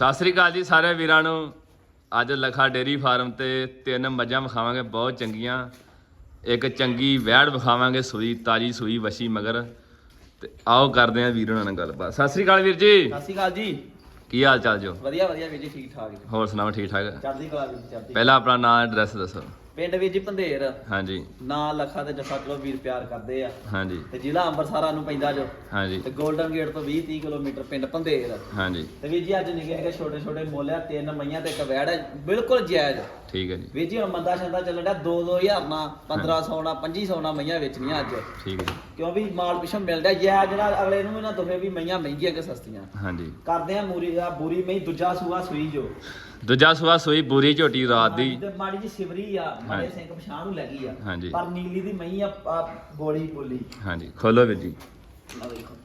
ਸਤਿ ਸ੍ਰੀ ਅਕਾਲ ਜੀ ਸਾਰੇ ਵੀਰਾਂ ਨੂੰ। ਅੱਜ ਲਖਾ ਡੇਰੀ ਫਾਰਮ ਤੇ ਤਿੰਨ ਮੱਝਾਂ ਵਿਖਾਵਾਂਗੇ ਬਹੁਤ ਚੰਗੀਆਂ। ਇੱਕ ਚੰਗੀ ਵੈੜ ਵਿਖਾਵਾਂਗੇ ਸੂਈ ਤਾਜੀ ਸੂਈ ਵਸ਼ੀ ਮਗਰ। ਤੇ ਆਓ ਕਰਦੇ ਆਂ ਵੀਰਾਂ ਨਾਲ ਗੱਲਬਾਤ। ਸਤਿ ਸ੍ਰੀ ਅਕਾਲ ਵੀਰ ਜੀ। ਸਤਿ ਸ਼੍ਰੀ ਅਕਾਲ ਜੀ। ਕੀ ਹਾਲ ਚਾਲ ਜੋ? ਵਧੀਆ ਵਧੀਆ ਵੀਰ ਜੀ ਠੀਕ ਠਾਕ। ਜੀ ਹੋਰ ਸੁਣਾਓ ਠੀਕ ਠਾਕ? ਚੜ੍ਹਦੀ ਕਲਾ ਜੀ, ਚੜ੍ਹਦੀ ਪਹਿਲਾਂ ਆਪਣਾ ਨਾਮ ਐਡਰੈਸ ਦੱਸੋ। ਪਿੰਡ ਜੀ ਪੰਧੇਰ। ਹਾਂਜੀ। ਨਾਂ ਲੱਖਾ ਤੇ ਜੱਸਾ ਚਲੋ ਵੀਰ ਪਿਆਰ ਕਰਦੇ ਆ। ਹਾਂਜੀ। ਤੇ ਜ਼ਿਲ੍ਹਾ ਅੰਮ੍ਰਿਤਸਰਾਂ ਨੂੰ ਪੈਂਦਾ ਜੋ। ਹਾਂਜੀ। ਤੇ 골ਡਨ ਗੇਟ ਤੋਂ 20 30 ਕਿਲੋਮੀਟਰ ਪਿੰਡ ਪੰਧੇਰ। ਹਾਂਜੀ। ਤੇ ਵੀਰ ਜੀ ਅੱਜ ਨਿੱਕੇ ਨਿੱਕੇ ਛੋਟੇ ਛੋਟੇ ਮੁੱਲ ਆ ਤਿੰਨ ਮਈਆਂ ਤੇ ਇੱਕ ਵੈੜ ਹੈ ਬਿਲਕੁਲ ਜਾਇਜ਼। ਠੀਕ ਹੈ ਜੀ। ਵੀਰ ਜੀ ਹੁਣ ਮੰਦਾ ਚੱਲਣ ਡਿਆ 2 2000 ਨਾ 1500 ਨਾ 2500 ਨਾ ਮਈਆਂ ਵੇਚਣੀਆਂ ਅੱਜ। ਠੀਕ ਹੈ ਕਿਉਂ ਵੀ ਮਾਲ ਪਿਛੋਂ ਮਿਲਦਾ ਜੈ ਜਿਹੜਾ ਅਗਲੇ ਨੂੰ ਵੀ ਨਾ ਦੋਵੇਂ ਵੀ ਮਈਆਂ ਮਹਿੰਗੀਆਂ ਕਿ ਸਸਤੀਆਂ। ਹਾਂਜੀ। ਕਰਦੇ ਆ ਮੂਰੀ ਆ ਬੂਰੀ ਮਈ ਦੂਜਾ ਸੂਆ ਸੂਈ ਜੋ। ਦੂਜਾ ਸੁਆ ਸੂਈ ਬੂਰੀ ਝੋਟੀ ਰਾਤ ਦੀ। ਤੇ ਮਾੜੀ ਜੀ ਸਿਵਰੀ ਆ ਮਾੜੇ ਹਾਂਜੀ। ਸਿੰਘ ਪਛਾਣ ਨੂੰ ਲੱਗੀ ਆ। ਹਾਂਜੀ। ਪਰ ਨੀਲੀ ਦੀ ਮਈ ਆ ਆ ਗੋਲੀ ਬੋਲੀ। ਹਾਂਜੀ ਖੋਲੋ ਵੀਰ ਜੀ। ਆ ਵੇਖੋ।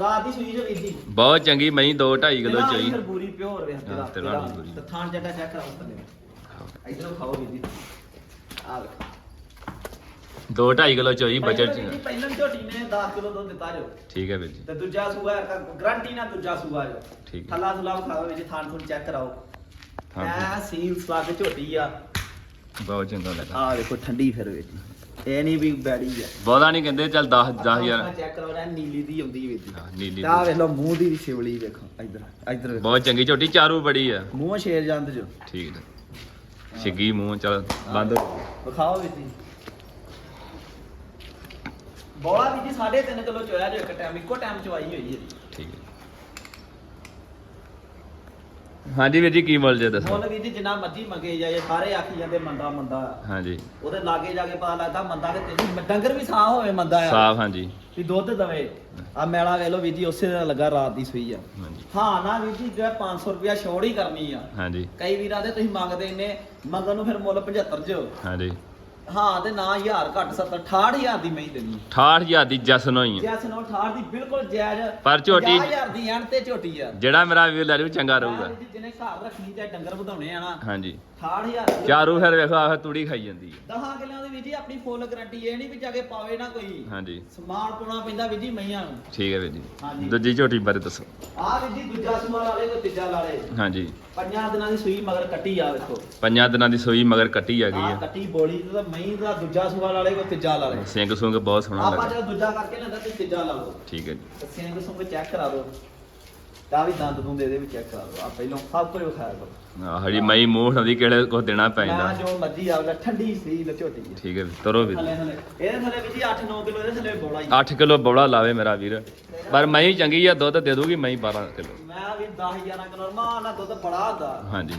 ਰਾਤ ਦੀ ਸੂਈ ਜੋ ਜੀ ਬਹੁਤ ਚੰਗੀ ਮਈ 2 2.5 ਕਿਲੋ ਚਾਹੀ ਫਿਰ ਬੂਰੀ ਪਿਓਰ ਵੇ ਹਾਂ, ਵੀ। ਤੇ ਥਾਣ ਜੱਟਾ ਚੈੱਕ ਕਰਾਓ ਥੱਲੇ ਇਧਰੋਂ ਖਾਓ ਵੀਰ ਜੀ ਆ ਵੇਖੋ। 2 2.5 ਕਿਲੋ ਚੋਈ ਵੀਰ ਜੀ, ਪਹਿਲਾਂ ਝੋਟੀ ਨੇ 10 ਕਿਲੋ ਦੁੱਧ ਦਿੱਤਾ ਜੋ। ਠੀਕ ਹੈ ਵੀਰ ਜੀ। ਤੇ ਦੂਜਾ ਸੂਆ ਗਰੰਟੀ ਨਾਲ ਦੂਜਾ ਸੂਆ ਜੋ। ਠੀਕ ਹੈ। ਥੱਲਾ ਖਾਓ ਜੀ ਥਾਣ ਥੁਣ ਚੈੱਕ ਕਰਾਓ। ਐ ਸੀਲ ਸਲੱਗ ਝੋਟੀ ਆ। ਬਹੁਤ ਚੰਗਾ ਲੱਗਾ। ਆ ਵੇਖੋ ਠੰਡੀ ਫਿਰ ਵੀਰ ਜੀ ਇਹ ਨਹੀਂ ਵੀ ਬੈੜੀ ਆ। ਬਹੁਤਾ ਨਹੀਂ ਕਹਿੰਦੇ ਚੱਲ 10 10000 ਚੈੱਕ ਕਰੋ ਨਾ ਨੀਲੀ ਦੀ ਆਉਂਦੀ ਵੀਰ ਜੀ ਹਾਂ, ਨੀਲੀ ਤੇ ਆ ਵੇਖ ਲਓ ਮੂੰਹ ਦੀ ਵੀ ਸ਼ਿਵਲੀ ਵੇਖੋ ਇੱਧਰ ਇੱਧਰ ਵੇਖੋ। ਬਹੁਤ ਚੰਗੀ ਝੋਟੀ ਚਾਰੂ ਬੜੀ ਆ। ਮੂੰਹ ਸ਼ੇਰ ਜਾਂਦ ਜੋ ਠੀਕ ਹੈ ਛਿੱਗੀ ਮੂੰਹ ਚੱਲ ਬੰਦ। ਵਿਖਾਓ ਜੀ। ਬੋਲਾ ਵੀ ਜੀ 3.5 ਕਿਲੋ ਚੋਇਆ ਜੋ ਇੱਕ ਟਾਈਮ ਇੱਕੋ ਟਾਈਮ ਚਵਾਈ ਹੋਈ ਹੈ ਜੀ ਠੀਕ ਹੈ ਹਾਂਜੀ ਵੀਰ ਜੀ ਕੀ ਮੁੱਲ ਜੇ ਦੱਸੋ? ਮੁੱਲ ਵੀ ਜੀ ਜਿੰਨਾ ਮਰਜ਼ੀ ਮੰਗੇ ਜਾਏ ਸਾਰੇ ਆਖੀ ਜਾਂਦੇ ਮੰਦਾ ਮੰਦਾ। ਹਾਂਜੀ। ਉਹਦੇ ਲਾਗੇ ਜਾ ਕੇ ਪਤਾ ਲੱਗਦਾ ਮੰਦਾ ਤੇ ਤੇਰੀ ਡੰਗਰ ਵੀ ਸਾਹ ਹੋਵੇ ਮੰਦਾ ਆ। ਸਾਫ਼ ਹਾਂਜੀ। ਵੀ ਦੁੱਧ ਦਵੇ। ਆ ਮੈਲਾ ਵੇਖ ਲਓ ਵੀਰ ਜੀ ਉਸੇ ਦਾ ਲੱਗਾ ਰਾਤ ਦੀ ਸੂਈ ਆ। ਹਾਂਜੀ। ਹਾਂ ਨਾ ਵੀਰ ਜੀ ਜਿਹੜਾ 500 ਰੁਪਿਆ ਛੋੜ ਹੀ ਕਰਨੀ ਆ। ਹਾਂਜੀ। ਕਈ ਵੀਰਾਂ ਦੇ ਤੁਸੀਂ ਮੰਗਦੇ ਨੇ ਮੰਗਣ ਨੂੰ ਫਿਰ ਮੁੱਲ 75 ਚ। ਹਾਂਜੀ। ਹਾਂ ਤੇ ਨਾ 1000 ਘੱਟ 70 68000 ਦੀ ਮਹੀਂ ਦੇਣੀ 68000 ਦੀ ਜਸਨ ਹੋਈ ਆ ਜੈਸ ਨੋ 68 ਦੀ ਬਿਲਕੁਲ ਜਾਇਜ਼ ਪਰ ਝੋਟੀ- 50000 ਦੀ ਐਂਡ ਤੇ ਝੋਟੀ ਆ। ਜਿਹੜਾ ਮੇਰਾ ਵੀਰ ਲੈ ਜੂ ਚੰਗਾ ਰਹੂਗਾ। ਮੈਂ ਜਿਹਨੇ ਘਰ ਰੱਖਣੀ ਤੇ ਡੰਗਰ ਵਧਾਉਣੇ ਆ ਨਾ ਹਾਂਜੀ। 68000 ਚਾਰੂ ਫਿਰ ਵੇਖੋ ਆਹ ਤੂੜੀ ਖਾਈ ਜਾਂਦੀ ਹੈ ਦਹਾਂ ਕਿੱਲਿਆਂ ਦੀ ਵੀ ਜੀ ਆਪਣੀ ਫੁੱਲ ਗਾਰੰਟੀ ਇਹ ਨਹੀਂ ਵੀ ਜਾ ਕੇ ਪਾਵੇ ਨਾ ਕੋਈ। ਹਾਂਜੀ। ਸਮਾਨ ਪਾਉਣਾ ਪੈਂਦਾ ਵੀ ਜੀ ਮਈਆਂ ਨੂੰ। ਠੀਕ ਹੈ ਵੀਰ ਜੀ। ਹਾਂਜੀ। ਦੂਜੀ ਝੋਟੀ ਬਾਰੇ ਦੱਸੋ। ਆਹ ਵੀ ਜੀ ਦੂਜਾ ਸਮਾਨ ਵਾਲੇ ਕੋ ਤੀਜਾ ਲਾਲੇ ਹਾਂਜੀ। ਪੰਜਾਂ ਦਿਨਾਂ ਦੀ ਸੂਈ ਮਗਰ ਕੱਟੀ ਆ ਵੇਖੋ। ਪੰਜਾਂ ਦਿਨਾਂ ਦੀ ਸੂਈ ਮਗਰ ਕੱਟੀ ਆ ਗਈ ਆਹ ਆ ਕੱਟੀ ਬੋਲੀ ਤੇ ਤਾਂ ਮਹੀਂ ਦਾ ਦੂਜਾ ਸੂਆ ਵਾਲੇ ਕੋ ਤੀਜਾ ਲਾਲੇ ਸਿੰਘ ਸੁੰਗ ਬਹੁਤ ਸੋਹਣਾ ਆਪਾਂ ਲੱਗਾ ਜਦੋਂ ਦੂਜਾ ਕਰਕੇ ਲੈਂਦਾ ਤੇ ਤੀਜਾ ਲਾ ਲਓ। ਠੀਕ ਹੈ ਜੀ। ਤੇ ਸਿੰਘ ਸੁੰਗ ਚੈੱਕ ਕਰਾ ਦਿਓ। ਤਾਂ ਵੀ ਦੰਦ ਦੁੰਦ ਇਹਦੇ ਵੀ ਚੈੱਕ ਕਰਾ ਦਿਓ ਆ ਪਹਿਲਾਂ ਸਭ ਕੁਝ ਵਿਖਾਇਆ ਕਰੋ ਆਹ ਹੜੀ ਮਈ ਮੂੰਹ ਹੁੰਦੀ ਕਿਹੜੇ ਕੋ ਦੇਣਾ ਮੈਂ ਪੈਂਦਾ ਜੋ ਮਰਜ਼ੀ ਆਵਦਾ ਠੰਡੀ ਸੀ ਲਚੋਟੀ ਹੈ ਠੀਕ ਹੈ ਵੀਰ, ਤਰੋ ਥੱਲੇ ਥੱਲੇ ਇਹਦੇ ਥੱਲੇ ਵੀ ਜੀ 8-9 ਕਿਲੋ ਇਹਦੇ ਥੱਲੇ ਬੋਲਾ ਹੀ 8 ਕਿਲੋ ਬੌੜਾ ਲਾਵੇ ਮੇਰਾ ਵੀਰ। ਪਰ ਮਈ ਚੰਗੀ ਆ ਦੁੱਧ ਦੇ ਦੂਗੀ ਮਈ 12 ਕਿਲੋ। ਮੈਂ ਵੀ 10-11 ਕਿਲੋ ਮਾਂ ਨਾਲ ਦੁੱਧ ਬੜਾ ਹੁੰਦਾ। ਹਾਂਜੀ।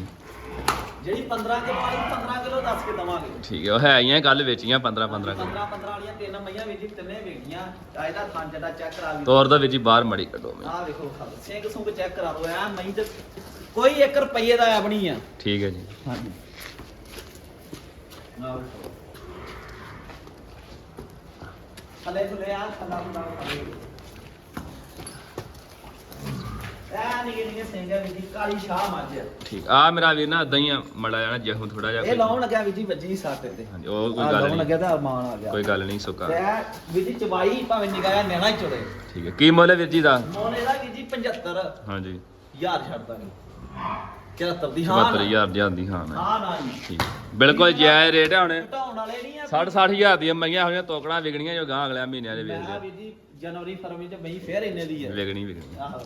ਜਿਹੜੀ 15 ਕਿਲੋ ਵਾਲੀ 15 ਕਿਲੋ ਦੱਸ ਕੇ ਦਵਾਂਗੇ। ਠੀਕ ਹੈ ਉਹ ਹੈ ਆਈਆਂ ਕੱਲ ਵੇਚੀਆਂ 15 15 ਕਿਲੋ। 15 15 ਵਾਲੀਆਂ ਤਿੰਨ ਮਈਆਂ ਵੀ ਜੀ ਤਿੰਨੇ ਵੇਖੀਆਂ ਆ ਇਹਦਾ ਥਾਂ ਜੱਡਾ ਚੈੱਕ ਕਰਾ ਵੀ। ਤੋਰ ਦਾ ਵਿੱਚ ਹੀ ਬਾਹਰ ਮੜੀ ਕੱਢੋ ਮੈਂ ਆਹ ਵੇਖੋ ਸਿੰਘ ਸੁੰਗ ਚੈੱਕ ਕਰਾ ਦੋ ਐ ਮਈ ਤੇ ਕੋਈ 1 ਰੁਪਏ ਦਾ ਐਬ ਨਹੀਂ ਆ। ਠੀਕ ਹੈ ਜੀ। ਹਾਂਜੀ। ਆਹ ਵੇਖੋ। ਥੱਲੇ ਥੱਲੇ ਆ ਥੱਲਾ ਥੱਲਾ ਥੱਲੇ ਐ ਸਿੰਘ ਜੀ ਕਾਲੀ ਸ਼ਾਹ ਮੱਝ ਆ। ਠੀਕ ਆ ਮੇਰਾ ਵੀਰ ਨਾ ਏਦਾਂ ਹੀ ਆ ਮੜਾ ਜਾਣਾ ਜਹੂ ਥੋੜਾ ਜਿਹਾ ਇਹ ਲਾਉਣ ਲੱਗਿਆ ਵੀ ਜੀ ਵੱਜੀ ਸਾਟੇ ਤੇ ਹਾਂਜੀ ਉਹ ਕੋਈ ਆਹ ਗੱਲ ਲਾਉਣ ਨਹੀਂ। ਲੱਗਿਆ ਤਾਂ ਅਰਮਾਨ ਆ ਗਿਆ। ਕੋਈ ਗੱਲ ਨਹੀਂ ਸੁੱਕਾ। ਤੇ ਇਹ ਵੀ ਜੀ ਚਵਾਈ ਭਾਵੇਂ ਨਿਗਾਇਆ ਨੈਣਾ ਹੀ ਚੁੜੇ ਠੀਕ ਹੈ ਕੀ ਮੁੱਲ ਹੈ ਵੀਰ ਜੀ ਦਾ? ਮੋਨ ਇਹਦਾ ਵੀ ਜੀ 75 ਹਾਂਜੀ। ਹਜ਼ਾਰ ਛੱਡ ਦਾਂਗੇ 74 ਦੀ ਹਾਂ ਨਾ। 72000 ਦੀ ਆਂਦੀ ਹਾਂ ਨਾ ਹਾਂ ਨਾ ਜੀ। ਠੀਕ। ਬਿਲਕੁਲ ਜਾਇਜ਼ ਰੇਟ ਹੈ ਹੁਣ। ਘਟਾਉਣ ਵਾਲੇ ਨਹੀਂ ਆ। 60 60000 ਦੀਆਂ ਮਈਆਂ ਹੋਈਆਂ ਤੋਕੜਾਂ ਵਿਕਣੀਆਂ ਜੋ ਗਾਂ ਅਗਲੇ ਮਹੀਨਿਆਂ ਦੇ ਮੈਂ ਵੇਚਦੇ ਵੀ ਜੀ ਜਨਵਰੀ ਫਰਵਰੀ ਚ ਮਈ ਫੇਰ ਇੰਨੇ ਦੀ ਹੈ ਵਿਕਣੀ ਵਿਕਣੀ। ਆਹੋ।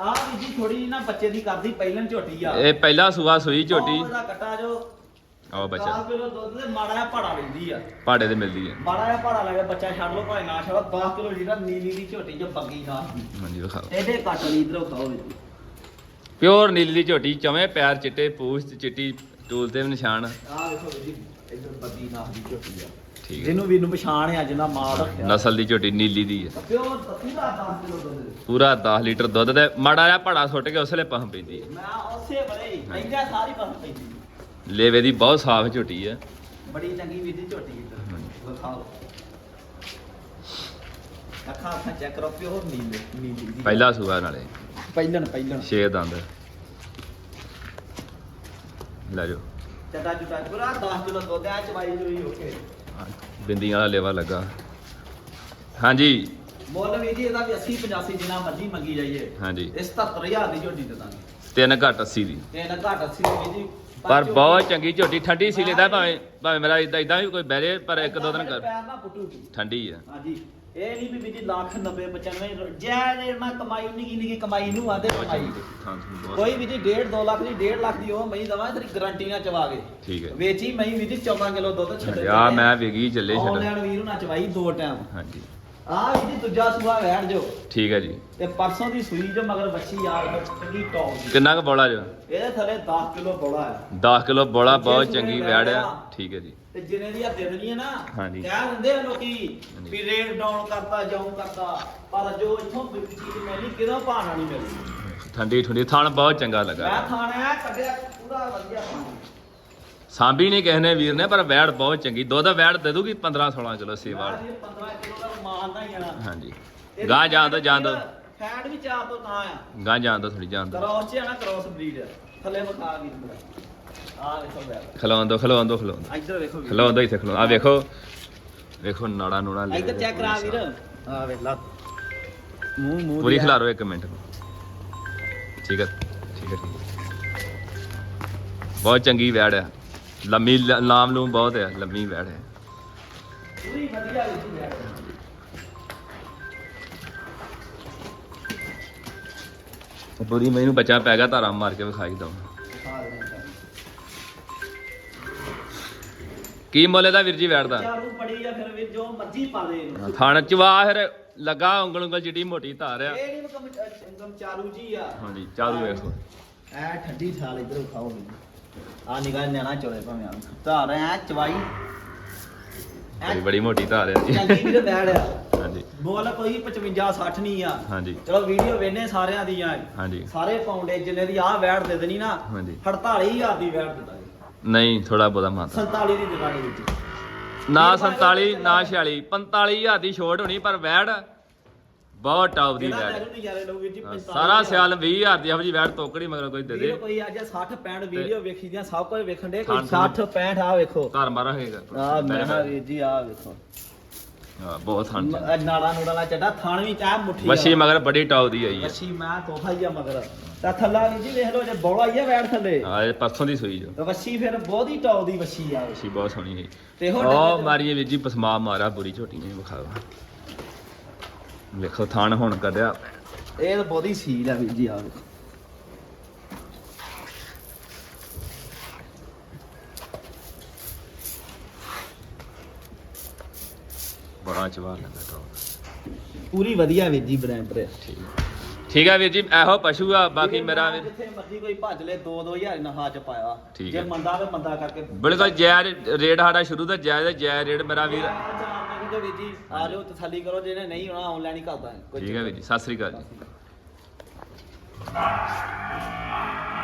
ਆ ਵੀ ਜੀ ਥੋੜੀ ਨਾ ਬੱਚੇ ਦੀ ਕਰਦੀ ਪਹਿਲਨ ਝੋਟੀ ਆ। ਇਹ ਪਹਿਲਾ ਸੂਆ ਸੂਈ ਝੋਟੀ। ਉਹਦਾ ਕਟਾ ਜੋ। ਆਓ ਬੱਚਾ। 10 ਕਿਲੋ ਦੁੱਧ ਤੇ ਮਾੜਾ ਜਿਹਾ ਭਾੜਾ ਲੈਂਦੀ ਆ। ਪਾੜੇ ਤੇ ਮਿਲਦੀ ਹੈ ਮਾੜਾ ਜਿਹਾ ਭਾੜਾ ਲੱਗੇ ਬੱਚਾ ਛੱਡ ਲਓ ਭਾਵੇਂ ਨਾ ਛੱਡੋ 10 ਕਿਲੋ ਲੀਟਰ ਨੀਲੀ ਦੀ ਝੋਟੀ ਚ ਬੱਗੀ ਨਾ। ਹਾਂਜੀ ਵਿਖਾਓ ਇਹਦੇ ਕੱਟ ਲਈ ਇਧਰੋਂ ਖਾਓ ਜੀ ਪਿਓਰ ਨੀਲੀ ਦੀ ਝੋਟੀ ਚਵੇਂ ਪੈਰ ਚਿੱਟੇ ਪੂਛ ਤੇ ਚਿੱਟੀ ਟੂਲ ਤੇ ਵੀ ਨਿਸ਼ਾਨ। ਆਹ ਵੇਖੋ ਜੀ ਇਧਰ ਬੱਗੀ ਨਾ ਦੀ ਝੋਟੀ ਆ। ਠੀਕ ਹੈ। ਜਿਹਨੂੰ ਵੀ ਨੂੰ ਪਛਾਣ ਆ ਜਿੰਨਾ ਮਾਲ ਰੱਖਿਆ। ਨਸਲ ਦੀ ਝੋਟੀ ਨੀਲੀ ਦੀ ਹੈ। ਪਿਓਰ ਪਤੀਲਾ 10 ਕਿਲੋ ਦੁੱਧ ਪੂਰਾ 10 ਲੀਟਰ ਦੁੱਧ ਤੇ ਮਾੜਾ ਜਿਹਾ ਭਾੜਾ ਸੁੱਟ ਕੇ ਉਸਲੇ ਪਹ ਪੈਂਦੀ ਹੈ। ਮੈਂ ਉਸੇ ਬੜੇ ਹੀ ਇੰਨਾ ਸਾਰੀ ਬਸ ਪੈਂਦੀ ਲੇਵੇ ਦੀ ਬਹੁਤ ਸਾਫ਼ ਝੋਟੀ ਹੈ। ਬੜੀ ਚੰਗੀ ਵੀਰ ਦੀ ਝੋਟੀ ਇੱਧਰ। ਵਿਖਾਓ। ਅੱਖਾਂ ਅੱਖਾਂ ਚੈੱਕ ਕਰੋ ਪਿਓਰ ਨੀਲੇ ਨੀਲੀ ਦੀ। ਪਹਿਲਾ ਸੂਆ ਨਾਲੇ। ਪਹਿਲਣ ਪਹਿਲਣ। ਛੇ ਦੰਦ। ਲੈ ਜਾਓ। ਚੱਡਾ ਚੁਟਾ ਪੂਰਾ 10 ਕਿਲੋ ਦੁੱਧ ਆ ਚਵਾਈ ਜੋਈ ਹੋ ਕੇ। ਹਾਂ, ਬਿੰਦੀਆਂ ਵਾਲਾ ਲੇਵਾ ਲੱਗਾ। ਹਾਂਜੀ। ਮੁੱਲ ਵੀ ਜੀ ਇਹਦਾ ਵੀ 80 85 ਜਿੰਨਾ ਮਰਜ਼ੀ ਮੰਗੀ ਜਾਈਏ। ਹਾਂਜੀ। ਇਹ 77000 ਦੀ ਝੋਟੀ ਦੇ ਦਾਂਗੇ। ਤਿੰਨ ਘੱਟ 80 ਦੀ। ਤੇ ਨਾ ਘਾਟ ਅੱਸੀ ਦੀ ਜੀ। ਪਰ ਬਹੁਤ ਚੰਗੀ ਝੋਟੀ ਠੰਡੀ ਸੀ ਲੈਦਾ ਭਾਵੇਂ ਭਾਵੇਂ ਮੇਰਾ ਇਦਾਂ ਇਦਾਂ ਵੀ ਕੋਈ ਬਹਿਰੇ ਪਰ ਇੱਕ ਦੋ ਦਿਨ ਕਰ ਠੰਡੀ ਆ। ਹਾਂਜੀ। ਇਹ ਨਹੀਂ ਵੀ ਵੀ ਜੀ ਲੱਖ 90 95 ਜੈ ਨੇ ਨਾ ਕਮਾਈ ਨਿੱਕੀ ਨਿੱਕੀ ਕਮਾਈ ਨੂੰ ਆਂਦੇ ਕਮਾਈ। ਹਾਂ ਕੋਈ ਵੀ ਜੀ 1.5 2 ਲੱਖ ਦੀ 1.5 ਲੱਖ ਦੀ ਉਹ ਮਈ ਦਵਾ ਤੇਰੀ ਗਾਰੰਟੀ ਨਾਲ ਚਵਾ ਕੇ। ਠੀਕ ਹੈ। ਵੇਚੀ ਮਈ ਵੀ ਜੀ 14 ਕਿਲੋ ਦੁੱਧ ਛੱਡੇ ਆ ਮੈਂ ਵੇਗੀ ਚੱਲੇ ਛੱਡ। ਆਨਲਾਈਨ ਵੀਰ ਨਾਲ ਚਵਾਈ ਦੋ ਟਾਈਮ। ਹਾਂਜੀ। ਆ ਵੀ ਜੀ ਦੂਜਾ ਸੂਆ ਵੈਣ ਜੋ ਠੀਕ ਹੈ ਜੀ। ਤੇ ਪਰਸੋਂ ਦੀ ਸੂਈ ਜੋ ਮਗਰ ਬੱਚੀ ਆ ਚੰਗੀ ਟੌਪ ਦੀ ਕਿੰਨਾ ਕੁ ਬੋਲਾ ਜੋ? ਇਹਦੇ ਥੱਲੇ 10 ਕਿਲੋ ਬੋਲਾ ਹੈ। 10 ਕਿਲੋ ਬੋਲਾ ਬਹੁਤ ਚੰਗੀ ਵੈੜ ਵੈੜ ਆ। ਠੀਕ ਹੈ ਜੀ। ਤੇ ਜਿਨੇ ਦੀ ਆ ਦੇ ਦੇਣੀ ਹੈ ਨਾ ਹਾਂਜੀ। ਕਹਿ ਦਿੰਦੇ ਆ ਲੋਕੀ। ਵੀ ਰੇਟ ਡਾਊਨ ਕਰਤਾ ਜਾਉਂ ਕਰਤਾ ਪਰ ਜੋ ਇੱਥੋਂ ਚੀਜ਼ ਮਿਲੀ ਕਿਹਦਾ ਭਾਣਾ ਨਹੀਂ ਮਿਲਦੀ ਠੰਡੀ ਠੰਡੀ ਥਣ ਬਹੁਤ ਚੰਗਾ ਮੈਂ ਲੱਗਾ ਥਾਣਾ ਕੱਢਿਆ ਪੂਰਾ ਵਧੀਆ ਪਾਣੀ ਸਾਂਭੀ ਨਹੀਂ ਕਿਸੇ ਨੇ ਵੀਰ ਨੇ ਪਰ ਵੈੜ ਬਹੁਤ ਚੰਗੀ। ਦੁੱਧ ਵੈੜ ਦੇ ਦੂਗੀ 15 16 ਕਿਲੋ ਸੇਵਾ ਮੈਂ ਜੀ 15 ਕਿਲੋ ਦਾ ਹੀ ਆਣਾ ਹਾਂਜੀ। ਗਾਂ ਜਾਣ ਦੋ ਜਾਣ ਦੋ ਫੈਟ ਵੀ ਚਾਰ ਤੋਂ ਤਾਂ ਆ। ਗਾਂ ਜਾਣ ਦੋ ਥੋੜੀ ਜਾਣ ਦੋ ਕ੍ਰੋਸ ਚ ਆ ਨਾ ਕ੍ਰੋਸ ਬਰੀਡ। ਥੱਲੇ ਮਕਾ ਵੀ ਆ ਵੇਖੋ ਦੋ ਦੋ ਦੋ। ਇੱਧਰ ਵੇਖੋ ਵੀਰ। ਦੋ ਇੱਥੇ ਖਲੋਣ ਆ ਵੇਖੋ। ਵੇਖੋ ਨਾੜਾ ਨੂੜਾ ਲੈ ਇੱਧਰ ਚੈੱਕ ਕਰਾ ਵੀਰ। ਆ ਵੇਖ ਲਾ। ਮੂੰਹ ਮੂੰਹ ਪੂਰੀ ਦੀ ਆ। ਖਿਲਾਰੋ ਇੱਕ ਮਿੰਟ। ਠੀਕ ਹੈ ਠੀਕ ਹੈ ਠੀਕ ਹੈ। ਬਹੁਤ ਚੰਗੀ ਵੈੜ ਹੈ ਲੰਮੀ ਲ- ਨਾਮ ਨੂੰ ਬਹੁਤ ਹੈ ਲੰਮੀ ਵੈੜ ਹੈ। ਪੂਰੀ ਵਧੀਆ ਵਿੱਚ ਵੈਰ ਪੂਰੀ ਮੈਨੂੰ ਬੱਚਾ ਪੈ ਗਿਆ ਧਾਰਾ ਮਾਰ ਕੇ ਵਿਖਾਈ ਦਊਂ। ਕੀ ਮੁੱਲ ਇਹਦਾ ਵੀਰ ਜੀ ਵੈੜ ਦਾ? ਚਾਰੂ ਬੜੀ ਆ ਫਿਰ ਵੀ ਜੋ ਮਰਜ਼ੀ ਪਾ ਦੇ। ਇਹਨੂੰ ਥਣ ਚਵਾ ਫਿਰ ਲੱਗਾ ਉਂਗਲ ਉਂਗਲ ਜਿੱਡੀ ਮੋਟੀ ਧਾਰ ਆ। ਇਹ ਨਹੀਂ ਕਮ ਕਮ ਚਾਰੂ ਜੀ ਆ। ਹਾਂਜੀ ਚਾਰੂ ਵੇਖੋ ਐ ਠੱਡੀ ਥਾਲ ਇਧਰ ਖਾਓ ਆ ਨਿਗਾਹ ਨਿਆਣਾ ਚੋਲੇ ਭਾਵੇਂ ਆ ਧਾਰ ਐ ਚਵਾਈ। ਬੜੀ ਬੜੀ ਮੋਟੀ ਧਾਰ ਆ ਜੀ। ਚੰਗੀ ਵੀਰ ਬੈੜ ਆ ਹਾਂਜੀ। ਬੋਲ ਕੋਈ 55 60 ਨਹੀਂ ਆ। ਹਾਂਜੀ। ਚਲੋ ਵੀਡੀਓ ਵੇਨੇ ਸਾਰਿਆਂ ਦੀਆਂ ਹਾਂਜੀ। ਸਾਰੇ ਪਾਉਂਡੇ ਜਿੰਨੇ ਦੀ ਆਹ ਵੈੜ ਦੇ ਦੇਣੀ ਨਾ ਹਾਂਜੀ। 48000 ਦੀ ਵੈੜ ਦੇ ਦਾਂਗੇ ਨਹੀਂ ਥੋੜਾ ਬਹੁਤਾ ਮਾਤਾ। 47 ਦੀ ਦੇ ਦਾਂਗੇ ਵਿੱਚ। ਨਾ 47 ਨਾ 46 45000 ਦੀ ਛੋਟ ਹੋਣੀ ਪਰ ਵੈੜ ਬਹੁਤ ਟੌਪ ਦੀ ਜਿਹੜਾ ਵੈੜ ਮੈਨੂੰ ਨਜ਼ਾਰੇ ਲਊਗੀ ਜੀ ਹਾਂ, 45 ਸਾਰਾ ਸਿਆਲ 20000 ਦੀ ਇਹੋ ਜੀ ਵੈੜ ਤੋਕੜੀ ਮਗਰ ਕੋਈ ਦੇ ਵੀਰ ਦੇ ਕੋਈ ਅੱਜ 60 65 ਵੀਡੀਓ ਵੇਖੀ ਦੀਆਂ ਸਭ ਕੁਝ ਵੇਖਣ ਦੇ ਕੋਈ ਖਾਣ 60 65 ਆ ਵੇਖੋ। ਘਰ ਮਾਰਾ ਹੋਏਗਾ। ਆ ਮੈਂ ਕਿਹਾ ਵੀਰ ਜੀ ਆ ਵੇਖੋ। ਹਾਂ, ਬਹੁਤ ਥਣ ਚ ਮ- ਨਾੜਾ ਨੂੜਾ ਨਾਲ ਚੱਡਾ ਥਾਣ ਵੀ ਚਾਹ ਮੁੱਠੀ ਮੱਛੀ ਮਗਰ ਬੜੀ ਟੌਪ ਦੀ ਆਈ ਹੈ। ਮੱਛੀ ਮੈਂ ਤੋਹਫਾ ਹੀ ਆ ਮਗਰ। ਤਾਂ ਥੱਲਾ ਵੀ ਜੀ ਵੇਖ ਲਓ ਜੇ ਬੌਲਾ ਹੀ ਆ ਵੈੜ ਥੱਲੇ। ਹਾਂ ਇਹ ਪਰਸੋਂ ਦੀ ਸੂਈ ਜੋ ਵੱਛੀ ਫਿਰ ਬਹੁਤ ਹੀ ਟੌਪ ਦੀ ਵੱਛੀ ਆ। ਮੱਛੀ ਬਹੁਤ ਸੋਹਣੀ ਹੈ ਤੇ ਹੁਣ ਉਹ ਮਾਰੀਏ ਵੀਰ ਜੀ ਪਸਮਾ ਮਾਰਾ ਬੁਰੀ ਝੋਟੀ ਨੇ ਵਿਖਾਓ। ਵੇਖੋ ਥਣ ਹੁਣ ਕੱਢਿਆ। ਇਹ ਤਾਂ ਬਹੁਤੀ ਸੀਲ ਆ ਵੀਰ ਜੀ ਆ ਵੇਖੋ। ਬੜਾ ਚਵਾ ਲੱਗਾ ਟੌਪ ਪੂਰੀ ਵਧੀਆ ਵੀਰ ਜੀ ਬ੍ਰਾਂਡ ਤੇ। ਠੀਕ। ਹੈ ਵੀਰ ਜੀ ਇਹੋ ਪਸ਼ੂ ਆ ਬਾਕੀ ਮੇਰਾ ਵੀਰ ਜਿੱਥੇ ਮਰਜ਼ੀ ਕੋਈ ਭੱਜ ਲੈ 2 2000 ਨਹਾ ਚ ਪਾਇਆ। ਠੀਕ ਜੇ ਹੈ। ਮੰਦਾ ਤੇ ਮੰਦਾ ਕਰਕੇ। ਬਿਲਕੁਲ ਜਾਇਜ਼ ਰੇਟ ਸਾਡਾ ਸ਼ੁਰੂ ਤੋਂ ਜਾਇਜ਼ ਹੈ ਜਾਇਜ਼ ਰੇਟ ਮੇਰਾ ਵੀਰ ਵੀਰ ਵੀਰ ਜੀ ਆ ਜਾਓ ਤਸੱਲੀ ਕਰੋ ਜਿਹਨੇ ਨਹੀਂ ਹੋਣਾ ਆਨਲਾਈਨ ਹੀ ਕਰਦਾ ਠੀਕ ਹੈ ਵੀਰ ਜੀ ਸਤਿ ਸ੍ਰੀ ਅਕਾਲ ਜੀ।